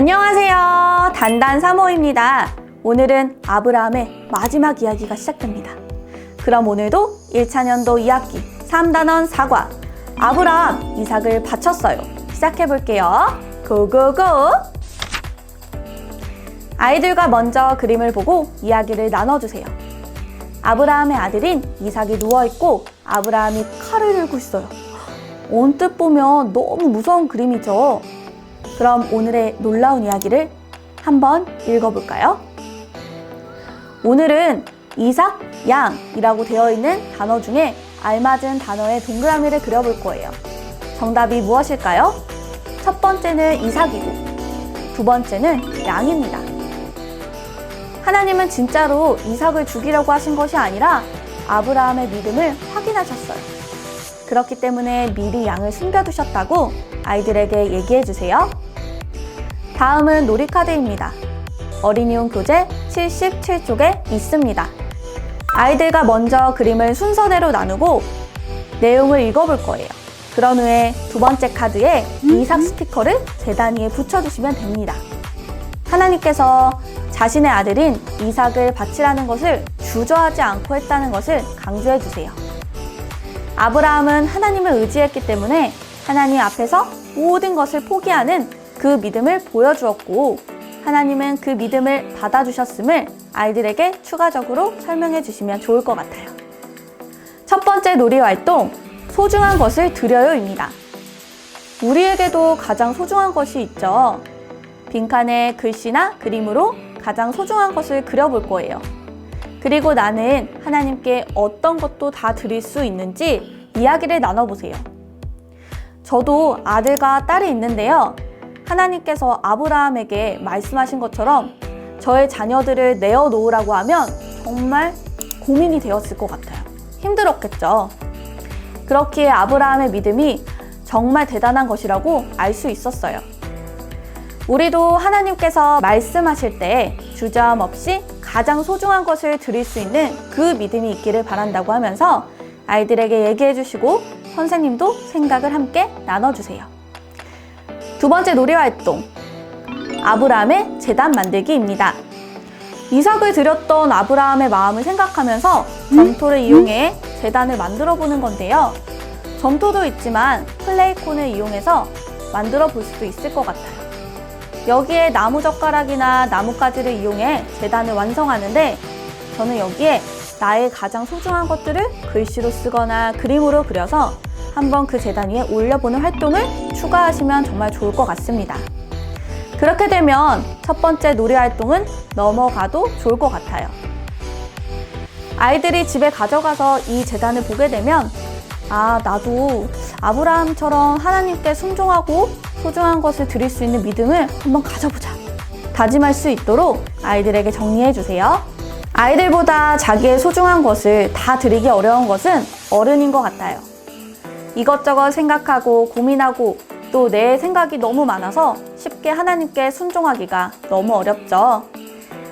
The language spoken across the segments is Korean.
안녕하세요. 단단 사모입니다. 오늘은 아브라함의 마지막 이야기가 시작됩니다. 그럼 오늘도 1차년도 2학기 3단원 사과 아브라함 이삭을 바쳤어요. 시작해 볼게요. 고고고! 아이들과 먼저 그림을 보고 이야기를 나눠주세요. 아브라함의 아들인 이삭이 누워있고 아브라함이 칼을 들고 있어요. 언뜻 보면 너무 무서운 그림이죠. 그럼 오늘의 놀라운 이야기를 한번 읽어볼까요? 오늘은 이삭, 양이라고 되어 있는 단어 중에 알맞은 단어의 동그라미를 그려볼 거예요. 정답이 무엇일까요? 첫 번째는 이삭이고, 두 번째는 양입니다. 하나님은 진짜로 이삭을 죽이려고 하신 것이 아니라 아브라함의 믿음을 확인하셨어요. 그렇기 때문에 미리 양을 숨겨두셨다고 아이들에게 얘기해 주세요. 다음은 놀이카드입니다. 어린이용 교재 77쪽에 있습니다. 아이들과 먼저 그림을 순서대로 나누고 내용을 읽어볼 거예요. 그런 후에 두 번째 카드에 이삭 스티커를 재단 위에 붙여주시면 됩니다. 하나님께서 자신의 아들인 이삭을 바치라는 것을 주저하지 않고 했다는 것을 강조해 주세요. 아브라함은 하나님을 의지했기 때문에 하나님 앞에서 모든 것을 포기하는 그 믿음을 보여주었고 하나님은 그 믿음을 받아주셨음을 아이들에게 추가적으로 설명해 주시면 좋을 것 같아요. 첫 번째 놀이 활동, 소중한 것을 드려요입니다. 우리에게도 가장 소중한 것이 있죠. 빈칸에 글씨나 그림으로 가장 소중한 것을 그려볼 거예요. 그리고 나는 하나님께 어떤 것도 다 드릴 수 있는지 이야기를 나눠보세요. 저도 아들과 딸이 있는데요. 하나님께서 아브라함에게 말씀하신 것처럼 저의 자녀들을 내어놓으라고 하면 정말 고민이 되었을 것 같아요. 힘들었겠죠. 그렇기에 아브라함의 믿음이 정말 대단한 것이라고 알 수 있었어요. 우리도 하나님께서 말씀하실 때 주저함 없이 가장 소중한 것을 드릴 수 있는 그 믿음이 있기를 바란다고 하면서 아이들에게 얘기해 주시고 선생님도 생각을 함께 나눠주세요. 두 번째 놀이 활동. 아브라함의 재단 만들기입니다. 이삭을 드렸던 아브라함의 마음을 생각하면서 점토를 이용해 재단을 만들어 보는 건데요. 점토도 있지만 플레이콘을 이용해서 만들어 볼 수도 있을 것 같아요. 여기에 나무 젓가락이나 나뭇가지를 이용해 재단을 완성하는데 저는 여기에 나의 가장 소중한 것들을 글씨로 쓰거나 그림으로 그려서 한번 그 재단 위에 올려보는 활동을 추가하시면 정말 좋을 것 같습니다. 그렇게 되면 첫 번째 놀이 활동은 넘어가도 좋을 것 같아요. 아이들이 집에 가져가서 이 재단을 보게 되면 아, 나도 아브라함처럼 하나님께 순종하고 소중한 것을 드릴 수 있는 믿음을 한번 가져보자. 다짐할 수 있도록 아이들에게 정리해 주세요. 아이들보다 자기의 소중한 것을 다 드리기 어려운 것은 어른인 것 같아요. 이것저것 생각하고 고민하고 또 내 생각이 너무 많아서 쉽게 하나님께 순종하기가 너무 어렵죠.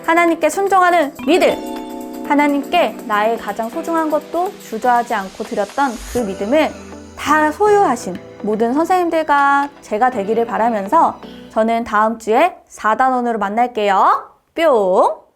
하나님께 순종하는 믿음! 하나님께 나의 가장 소중한 것도 주저하지 않고 드렸던 그 믿음을 다 소유하신 모든 선생님들과 제가 되기를 바라면서 저는 다음 주에 4단원으로 만날게요. 뿅!